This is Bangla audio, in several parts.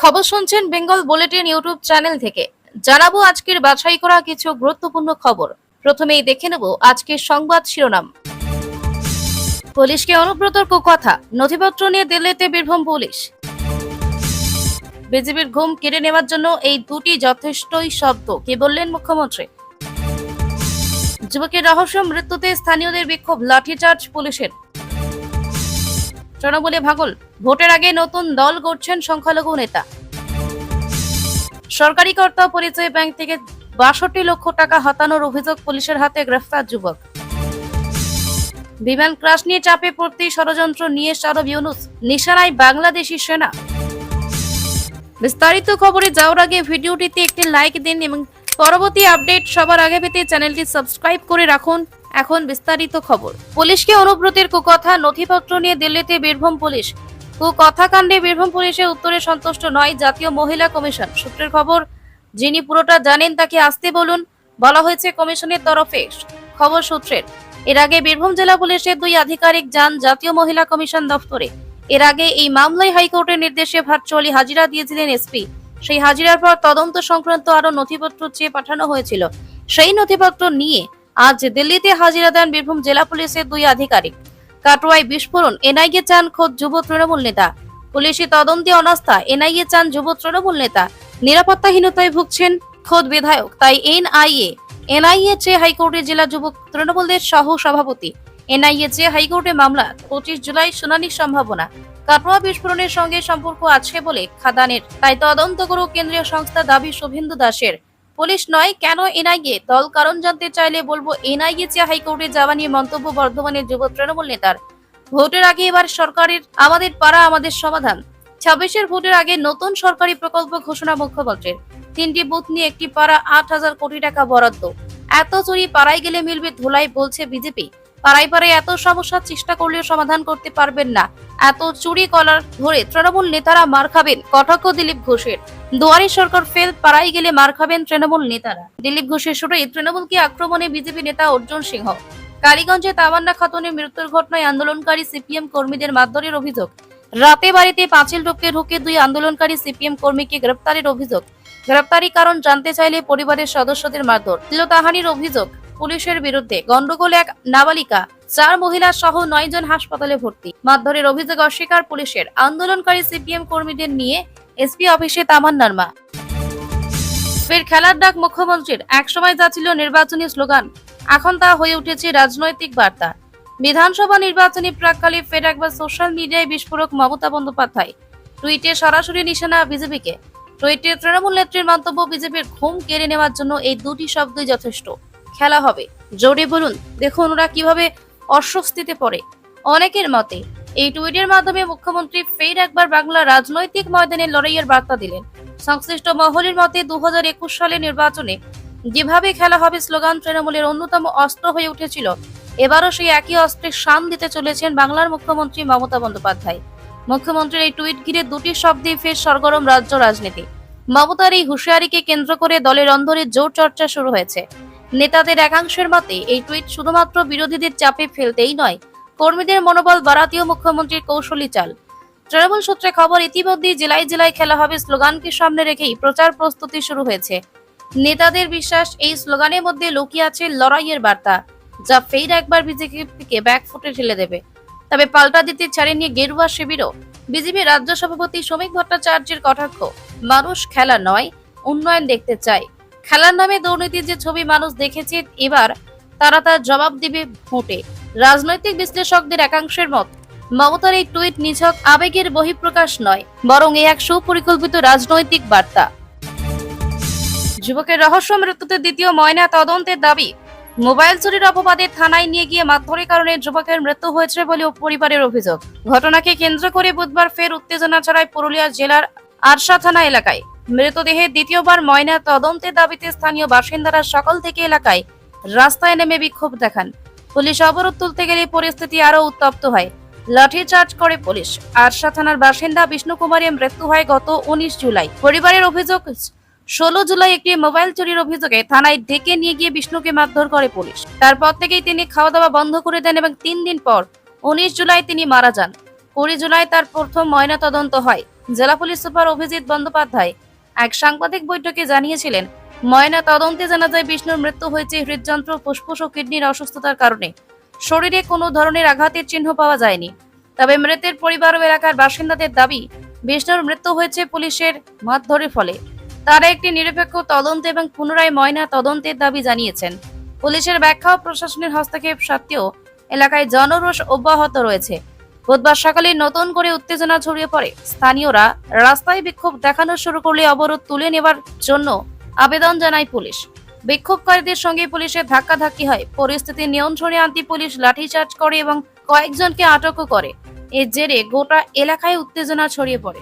খবর শুনছেন বেঙ্গল বুলেটিন ইউটিউব চ্যানেল থেকে। জানাব আজকের বাছাই করা কিছু গুরুত্বপূর্ণ খবর। প্রথমেই দেখে নেব আজকের সংবাদ শিরোনাম। পুলিশকে অনুব্রতর কথা, নথিপত্র নিয়ে দিল্লিতে বীরভূম পুলিশ। বিজেপির ঘুম কেড়ে নেওয়ার জন্য এই দুটি যথেষ্টই শব্দ, কি বললেন মুখ্যমন্ত্রী? যুবকের রহস্য মৃত্যুতে স্থানীয়দের বিক্ষোভ, লাঠিচার্জ পুলিশের। তৃণমূলে ভাগল ভোটের আগে নতুন দল গড়ছেন সংখ্যালঘু নেতা। সরকারি কর্তা পরিচয় ব্যাংক থেকে বাষট্টি লক্ষ টাকা হাতানোর অভিযোগ পুলিশের হাতে গ্রেফতার যুবক। বিমান ক্রাশ নিয়ে চাপে পড়তে ষড়যন্ত্র নিয়ে সারব ইউনুস, নিশানায় বাংলাদেশি সেনা। বিস্তারিত খবরে যাওয়ার আগে ভিডিওটিতে একটি লাইক দিন এবং পরবর্তী আপডেট সবার আগে পেতে চ্যানেলটি সাবস্ক্রাইব করে রাখুন। এখন বিস্তারিত খবর। পুলিশকে অনুব্রতের কুকথা, নথিপত্র নিয়ে দিল্লিতে বীরভূম পুলিশ। কুকথা কাণ্ডে বীরভূম পুলিশের উত্তরে সন্তুষ্ট নয় জাতীয় মহিলা কমিশন। সূত্রের খবর, যিনি পুরোটা জানেন তাকে আসতে বলুন, বলা হয়েছে কমিশনের তরফে। খবর সূত্রের, এর আগে বীরভূম জেলা পুলিশের দুই আধিকারিক যান জাতীয় মহিলা কমিশন দপ্তরে। এর আগে এই মামলায় হাইকোর্টের নির্দেশে ভার্চুয়ালি হাজিরা দিয়েছিলেন এসপি। সেই হাজিরার পর তদন্ত সংক্রান্ত আরও নথিপত্র চেয়ে পাঠানো হয়েছিল। সেই নথিপত্র নিয়ে আজ দিল্লিতে হাজিরা দেন বীরভূম জেলা পুলিশের দুই আধিকারিক। কাটোয়ায় বিস্ফোরণ, এনআইএ চান খোদ যুব তৃণমূল নেতা। পুলিশি তদন্তে অনাস্থা, এনআইএ চান যুব তৃণমূল নেতা। নিরাপত্তাহীনতায় ভুগছেন খোদ বিধায়ক, তাই এনআইএ এনআইএ চেয়ে হাইকোর্টের জেলা যুবক তৃণমূলের সহ সভাপতি এনআইএ চেয়ে হাইকোর্টে মামলা, পঁচিশ জুলাই শুনানির সম্ভাবনা। কাটোয়া বিস্ফোরণের সঙ্গে সম্পর্ক আছে বলে খাদানের, তাই তদন্ত করুক কেন্দ্রীয় সংস্থা দাবি শুভেন্দু দাসের। পুলিশ নয়, কেন এনআইএ? দল কারণ জানতে চাইলে বলব, এনআইএ চেয়ে হাইকোর্টে যাওয়া নিয়ে মন্তব্য বর্ধমানের যুব তৃণমূল নেতার। ভোটের আগে এবার সরকারের, আমাদের পাড়া, আমাদের সমাধান। ছাব্বিশের ভোটের আগে নতুন সরকারি প্রকল্প ঘোষণা মুখ্যমন্ত্রীর। তিনটি বুথ নিয়ে একটি পাড়া, আট হাজার কোটি টাকা বরাদ্দ। এত চুরি পাড়ায় গেলে মিলবে ধুলাই, বলছে বিজেপি। পাড়ায় পাড়ায় এত সমস্যার চেষ্টা করলেও সমাধান করতে পারবেন না। এত চুরি কলার ধরে তৃণমূল নেতারা মার খাবেন, কটাক্ষ দিলীপ ঘোষের। দুয়ারি সরকার ফেল, পাড়ায় গেলে মার খাবেন তৃণমূল নেতারা। দিলীপ ঘোষের সুরেই তৃণমূলকে আক্রমণে বিজেপি নেতা অর্জুন সিংহ। কালীগঞ্জে তামান্না খাতুনের মৃত্যুর ঘটনায় আন্দোলনকারী সিপিএম কর্মীদের মারধরের অভিযোগ। রাতে বাড়িতে পাঁচিল টপকে ঢুকে দুই আন্দোলনকারী সিপিএম কর্মীকে গ্রেপ্তারের অভিযোগ। গ্রেপ্তারি কারণ জানতে চাইলে পরিবারের সদস্যদের মারধর। তিলতাহানির অভিযোগ পুলিশের বিরুদ্ধে গন্ডগোল এক নাবালিকা, চার মহিলা সহ নয় জন হাসপাতালে ভর্তি। মারধরের অভিযোগ অস্বীকার পুলিশের। আন্দোলনকারী সিপিএম কর্মীদের নিয়ে এসপি অফিসে তামান্নার মা। ফের খেলার ডাক মুখ্যমন্ত্রীর। একসময় যা ছিল নির্বাচনী স্লোগান। এখন তা হয়ে উঠেছে রাজনৈতিক বার্তা। বিধানসভা নির্বাচনী প্রাককালে ফের একবার সোশ্যাল মিডিয়ায় বিস্ফোরক মমতা বন্দ্যোপাধ্যায়। টুইটে সরাসরি নিশানা বিজেপিকে। টুইটে তৃণমূল নেত্রীর মন্তব্য বিজেপির ঘুম কেড়ে নেওয়ার জন্য এই দুটি শব্দই যথেষ্ট। খেলা হবে। জোরে বলুন, দেখুন ওরা কীভাবে অস্বস্তিতে পড়ে। অনেকের মতে, এই টুইটের মাধ্যমে মুখ্যমন্ত্রী ফের একবার বাংলা রাজনৈতিক ময়দানে লড়াইয়ের বার্তা দিলেন। সংশ্লিষ্ট মহলের মতে দু সালে নির্বাচনে যেভাবে খেলা হবে স্লোগান তৃণমূলের অন্যতম অস্ত্র হয়ে উঠেছিল, এবারও সেই একই অস্ত্রের শান দিতে চলেছেন বাংলার মুখ্যমন্ত্রী মমতা বন্দ্যোপাধ্যায়। মুখ্যমন্ত্রীর এই টুইট ঘিরে দুটি শব্দে ফের সরগরম রাজ্য রাজনীতি। মমতার এই হুঁশিয়ারিকে কেন্দ্র করে দলের অন্ধরে জোর চর্চা শুরু হয়েছে। নেতাদের একাংশের মতে, এই টুইট শুধুমাত্র বিরোধীদের চাপে ফেলতেই নয়, কর্মীদের মনোবল বাড়াতেও মুখ্যমন্ত্রীর কৌশলী চাল। তৃণমূল সূত্রে খবর, ইতিমধ্যেই জেলায় জেলায় খেলা হবে স্লোগানকে সামনে রেখেই প্রচার প্রস্তুতি শুরু হয়েছে। নেতাদের বিশ্বাস, এই স্লোগানের মধ্যে লুকিয়ে আছে লড়াইয়ের বার্তা, যা ফের একবার বিজেপিকে ব্যাকফুটে ঠেলে দেবে। তবে পাল্টা দিতে ছাড়েনি গেরুয়া শিবিরও। বিজেপি রাজ্য সভাপতি শ্রমিক ভট্টাচার্যের কটাক্ষ, মানুষ খেলা নয়, উন্নয়ন দেখতে চায়। খেলার নামে দুর্নীতির যে ছবি মানুষ দেখেছে, এবার তারা তার জবাব দিবে ভোটে। রাজনৈতিক বিশ্লেষকদের একাংশের মত, মমতার এই টুইট নিছক আবেগের বহিঃপ্রকাশ নয়, বরং এ এক সুপরিকল্পিত রাজনৈতিক বার্তা। যুবকের রহস্য মৃত্যুতে দ্বিতীয় ময়না তদন্তের দাবি, মোবাইল চুরির অপবাদে থানায় নিয়ে গিয়ে মারধরের কারণে যুবকের মৃত্যু হয়েছে বলে পরিবারের অভিযোগ। ঘটনাকে কেন্দ্র করে বুধবার ফের উত্তেজনা ছড়ায় পুরুলিয়া জেলার আরশা থানা এলাকায়। মৃতদেহে দ্বিতীয়বার ময়না তদন্তের দাবিতে স্থানীয় বাসিন্দারা সকাল থেকে এলাকায় রাস্তায় নেমে বিক্ষোভ দেখান। পুলিশ অবরোধ তুলতে গেলে পরিস্থিতি আরও উত্তপ্ত হয়। লাঠিচার্জ করে পুলিশ। আরশা থানার বাসিন্দা বিষ্ণু কুমারের মৃত্যু হয় গত উনিশ জুলাই। পরিবারের অভিযোগ, ষোলো জুলাই একটি মোবাইল চুরির অভিযোগে থানায় ডেকে নিয়ে গিয়ে বিষ্ণুকে মারধর করে পুলিশ। তারপর থেকেই তিনি খাওয়া দাওয়া বন্ধ করে দেন এবং তিন দিন পর উনিশ জুলাই তিনি মারা যান। কুড়ি জুলাই তার প্রথম ময়না তদন্ত হয়। জেলা পুলিশ সুপার অভিজিৎ বন্দ্যোপাধ্যায় এক সাংবাদিক বৈঠকে জানিয়েছিলেন, ময়না তদন্তে জানা যায় বিষ্ণুর মৃত্যু হয়েছে হৃদযন্ত্র, ফুসফুস ও কিডনির অসুস্থতার কারণে। শরীরে কোনো ধরনের আঘাতের চিহ্ন পাওয়া যায়নি। তবে মৃতের পরিবার ও এলাকার বাসিন্দাদের দাবি, বিষ্ণুর মৃত্যু হয়েছে পুলিশের মারধরের ফলে। তারা একটি নিরপেক্ষ তদন্ত এবং পুনরায় ময়না তদন্তের দাবি জানিয়েছেন। পুলিশের ব্যাখ্যা ও প্রশাসনের হস্তক্ষেপ সত্ত্বেও এলাকায় জনরোষ অব্যাহত রয়েছে। বুধবার সকালে নতুন করে উত্তেজনা ছড়িয়ে পড়ে। স্থানীয়রা রাস্তায় বিক্ষোভ দেখানো শুরু করলে অবরোধ তুলে নেবার জন্য আবেদন জানায় পুলিশ। বিক্ষোভকারীদের সঙ্গে পুলিশের ধাক্কাধাক্কি হয়। পরিস্থিতি নিয়ন্ত্রণে আনতে পুলিশ লাঠিচার্জ করে এবং কয়েকজনকে আটকও করে। এর জেরে গোটা এলাকায় উত্তেজনা ছড়িয়ে পড়ে।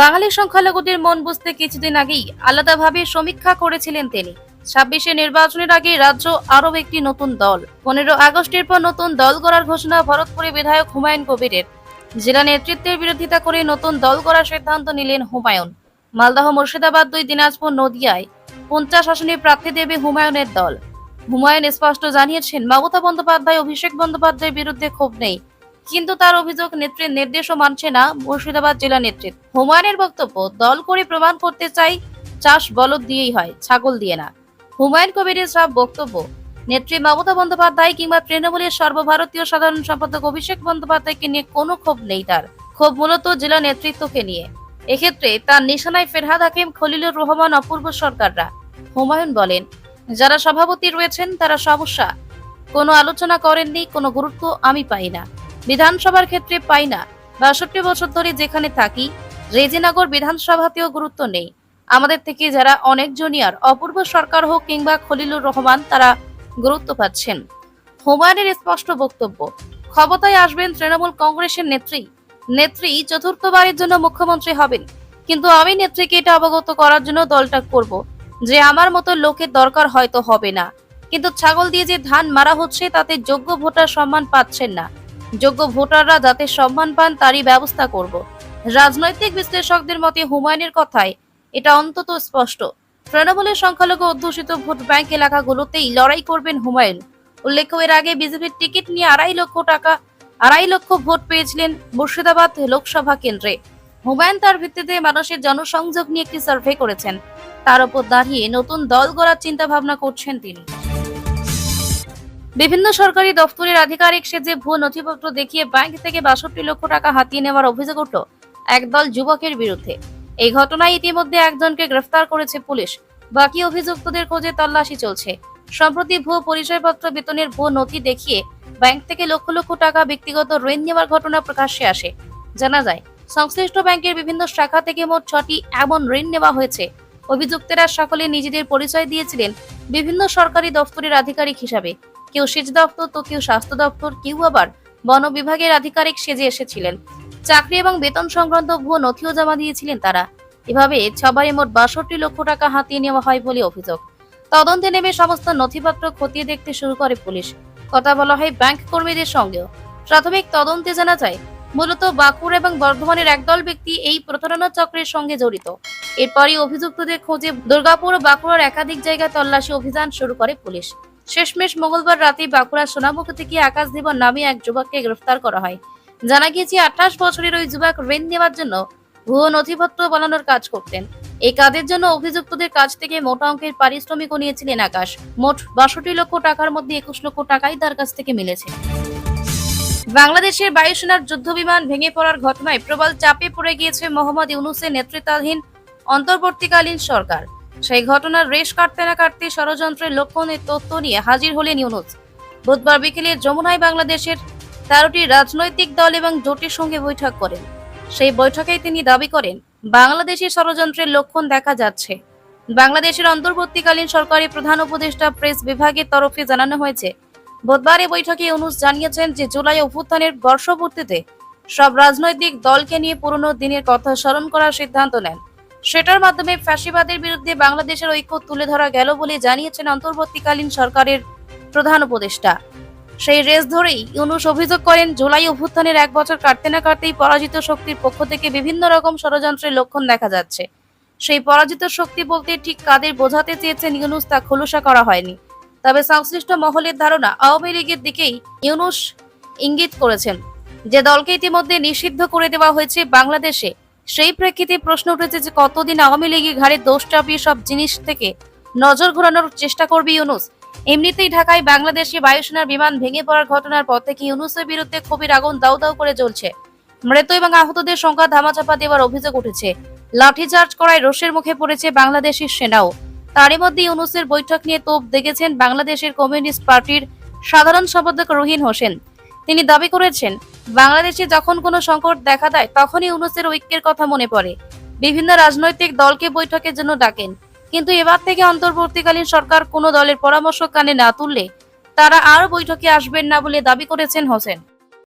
বাঙালি সংখ্যালঘুদের মন বুঝতে কিছুদিন আগেই আলাদাভাবে সমীক্ষা করেছিলেন তিনি। ছাব্বিশে নির্বাচনের আগে রাজ্য আরও একটি নতুন দল। পনেরো আগস্টের পর নতুন দল করার ঘোষণা ভরতপুরে বিধায়ক হুমায়ুন কবিরের। জেলা নেতৃত্বের বিরোধিতা করে নতুন দল করার সিদ্ধান্ত নিলেন হুমায়ুন। মালদহ, মুর্শিদাবাদ, দুই দিনাজপুর, নদিয়ায় পঞ্চাশ আসনে প্রার্থী দেবে হুমায়ুনের দল। হুমায়ুন স্পষ্ট জানিয়েছেন, মমতা বন্দ্যোপাধ্যায়, অভিষেক বন্দ্যোপাধ্যায়ের বিরুদ্ধে ক্ষোভ নেই। কিন্তু তার অভিযোগ নেত্রীর নির্দেশও মানছে না মুর্শিদাবাদ জেলা নেতৃত্ব। হুমায়ুনের বক্তব্য, দল করে প্রমাণ করতে চাই, চাষ বলদ দিয়েই হয়, ছাগল দিয়ে না। হুমায়ুন কবিরের সব বক্তব্য। নেত্রী মমতা বন্দ্যোপাধ্যায় কিংবা তৃণমূলের সর্বভারতীয় সাধারণ সম্পাদক অভিষেক বন্দ্যোপাধ্যায়কে নিয়ে কোনো ক্ষোভ নেই তার। ক্ষোভ মূলত জেলা নেতৃত্বকে নিয়ে। এক্ষেত্রে তার নিশানায় ফেরহাদ হাকিম, খলিলুর রহমান, অপূর্ব সরকাররা। হুমায়ুন বলেন, যারা সভাপতি রয়েছেন, তারা সমস্যা। কোনো আলোচনা করেননি, কোনো গুরুত্ব আমি পাই না। বিধানসভার ক্ষেত্রে পাই না। বাষট্টি বছর ধরে যেখানে থাকি, রেজিনগর বিধানসভাতেও গুরুত্ব নেই। আমাদের থেকে যারা অনেক জুনিয়র, অপূর্ব সরকার হোক কিংবা খলিলুর রহমান, তারা গুরুত্ব পাচ্ছেন। হুমায়ুনের স্পষ্ট বক্তব্য, ক্ষমতায় আসবেন তৃণমূল কংগ্রেসের নেত্রী। নেত্রী চতুর্থবারের জন্য মুখ্যমন্ত্রী হবেন। কিন্তু আমি নেত্রীকে এটা অবগত করার জন্য দলটা করব, যে আমার মতো লোকের দরকার হয়তো হবে না। কিন্তু ছাগল দিয়ে যে ধান মারা হচ্ছে, তাতে যোগ্য ভোটার সম্মান পাচ্ছেন না। যোগ্য ভোটাররা যাতে সম্মান পান, তারই ব্যবস্থা করব। রাজনৈতিক বিশ্লেষকদের মতে হুমায়ুনের কথায় এটা অন্তত স্পষ্ট। তৃণমূলের সংখ্যালঘু অধ্যুষিত ভোট ব্যাংক এলাকাগুলোতেই লড়াই করবেন হুমায়ুন। উল্লেখ্য, এর আগে বিজেপির টিকিট নিয়ে আড়াই লক্ষ টাকা, আড়াই লক্ষ ভোট পেয়েছিলেন মুর্শিদাবাদ লোকসভা কেন্দ্রে। হুমায়ুন তার ভিত্তিতে মানুষের জনসংযোগ নিয়ে একটি সার্ভে করেছেন। তার উপর দাঁড়িয়ে নতুন দল গড়ার চিন্তা ভাবনা করছেন তিনি। বিভিন্ন সরকারি দপ্তরের আধিকারিক সে যে ভুয়ো নথিপত্র দেখিয়ে ব্যাংক থেকে বাষট্টি লক্ষ টাকা হাতিয়ে নেওয়ার অভিযোগ উঠল। একদল যুবকের বিরুদ্ধে। এই ঘটনায় ইতিমধ্যে একজনকে গ্রেফতার করেছে পুলিশ। বাকি অভিযুক্তদের খোঁজে তল্লাশি চলছে। সম্প্রতি ভুয়ো পরিচয়পত্র বেতনের ভুয়ো নথি দেখিয়ে ব্যাংক থেকে লক্ষ লক্ষ টাকা ব্যক্তিগত ঋণ নেওয়ার ঘটনা প্রকাশ্যে আসে। জানা যায়, সংশ্লিষ্ট ব্যাংকের বিভিন্ন শাখা থেকে মোট ছটি এমন ঋণ নেওয়া হয়েছে। অভিযুক্তেরা সকলে নিজেদের পরিচয় দিয়েছিলেন বিভিন্ন সরকারি দপ্তরের আধিকারিক হিসাবে। কেউ সেচ দপ্তর, তো কেউ স্বাস্থ্য দপ্তর, কেউ আবার বন বিভাগের আধিকারিক সেজে এসেছিলেন। চাকরি এবং বেতন সংক্রান্ত ভুয়ো নথিও জমা দিয়েছিলেন তারা। এভাবে সবাই মোট বাষট্টি লক্ষ টাকা হাতিয়ে নেওয়া হয় বলে অভিযোগ। তদন্তে নেমে সমস্ত নথিপত্র খতিয়ে দেখতে শুরু করে পুলিশ। কথা বলা হয় ব্যাংক কর্মীদের সঙ্গেও। প্রাথমিক তদন্তে জানা যায়, মূলত বাঁকুড়া এবং বর্ধমানের একদল ব্যক্তি এই প্রতারণা চক্রের সঙ্গে জড়িত। এরপরই অভিযুক্তদের খোঁজে দুর্গাপুর ও বাঁকুড়ার একাধিক জায়গায় তল্লাশি অভিযান শুরু করে পুলিশ। শেষমেশ মঙ্গলবার রাতে বাঁকুড়া সোনামুখ থেকে আকাশ দেবন নামে এক যুবককে গ্রেফতার করা হয়। জানা গিয়েছে, আঠাশ বছরের ওই যুবক ঋণ নেওয়ার জন্য ভুয়ো নথিপত্র বানানোর কাজ করতেন। এই কাজের জন্য অভিযুক্তদের কাছ থেকে মোটা অঙ্কের পারিশ্রমিকও নিয়েছিলেন আকাশ। মোট বাষট্টি লক্ষ টাকার মধ্যে একুশ লক্ষ টাকাই তার কাছ থেকে মিলেছে। বাংলাদেশের বায়ুসেনার যুদ্ধ বিমান ভেঙে পড়ার ঘটনায় প্রবল চাপে পড়ে গিয়েছে মোহাম্মদ ইউনুসের নেতৃত্বাধীন অন্তর্বর্তীকালীন সরকার। সেই ঘটনার রেশ কাটতে না কাটতে ষড়যন্ত্রের লক্ষণের তথ্য নিয়ে হাজির হলেন ইউনুস বুধবার বিকেলে যমুনায় বাংলাদেশের তেরোটি রাজনৈতিক দল এবং জোটের সঙ্গে বৈঠক করেন। সেই বৈঠকে তিনি দাবি করেন বাংলাদেশি ষড়যন্ত্রের লক্ষণ দেখা যাচ্ছে। বাংলাদেশের অন্তর্বর্তীকালীন সরকারি প্রধান উপদেষ্টা প্রেস বিভাগের তরফে জানানো হয়েছে, বুধবার এই বৈঠকে ইউনুস জানিয়েছেন যে জুলাই অভ্যুত্থানের বর্ষপূর্তিতে সব রাজনৈতিক দলকে নিয়ে পুরনো দিনের কথা স্মরণ করার সিদ্ধান্ত নেন। সেটার মাধ্যমে ফ্যাসিবাদের বিরুদ্ধে বাংলাদেশের ঐক্য তুলে ধরা গেল বলে জানিয়েছেন অন্তর্বর্তীকালীন সরকারের প্রধান উপদেষ্টা। সেই রেস ধরেই ইউনুস অভিযোগ করেন, জুলাই অভ্যুত্থানের এক বছর কাটতে না কাটতেই পরাজিত শক্তির পক্ষ থেকে বিভিন্ন রকম ষড়যন্ত্রের লক্ষণ দেখা যাচ্ছে। সেই পরাজিত শক্তি বলতে ঠিক কাদের বোঝাতে চেয়েছেন ইউনুস তা খোলসা করা হয়নি। তবে সংশ্লিষ্ট মহলের ধারণা, আওয়ামী লীগের দিকেই ইউনুস ইঙ্গিত করেছেন যে দলকে ইতিমধ্যে নিষিদ্ধ করে দেওয়া হয়েছে বাংলাদেশে। সেই প্রেক্ষিতে প্রশ্ন উঠেছে যে কতদিন আওয়ামী লীগের ঘাড়ে দোষ চাপিয়ে সব জিনিস থেকে নজর ঘোরানোর চেষ্টা করবে ইউনুস? এমনিতেই ঢাকায় বাংলাদেশে বায়ুসেনার বিমান ভেঙে পড়ার ঘটনার পর থেকে ইউনুসের বিরুদ্ধে ক্ষোভের আগুন দাউ দাউ করে জ্বলছে। মৃত এবং আহতদের সংখ্যা ধামাচাপা দেওয়ার অভিযোগ উঠেছে। লাঠিচার্জ করায় রোষের মুখে পড়েছে বাংলাদেশের সেনাও। তারই মধ্যে ইউনুসের বৈঠক নিয়ে তোপ দেখেছেন বাংলাদেশের কমিউনিস্ট পার্টির সাধারণ সম্পাদক রহিন হোসেন। তিনি দাবি করেছেন বাংলাদেশে যখন কোনো সংকট দেখা দেয়, তখনই ইউনুসের ঐক্যের কথা মনে পড়ে। বিভিন্ন রাজনৈতিক দলকে বৈঠকের জন্য ডাকেন। কিন্তু এবার থেকে অন্তর্বর্তীকালীন সরকার কোনো দলের পরামর্শ কানে না তুললে তারা আর বৈঠকে আসবেন না বলে দাবি করেছেন হোসেন।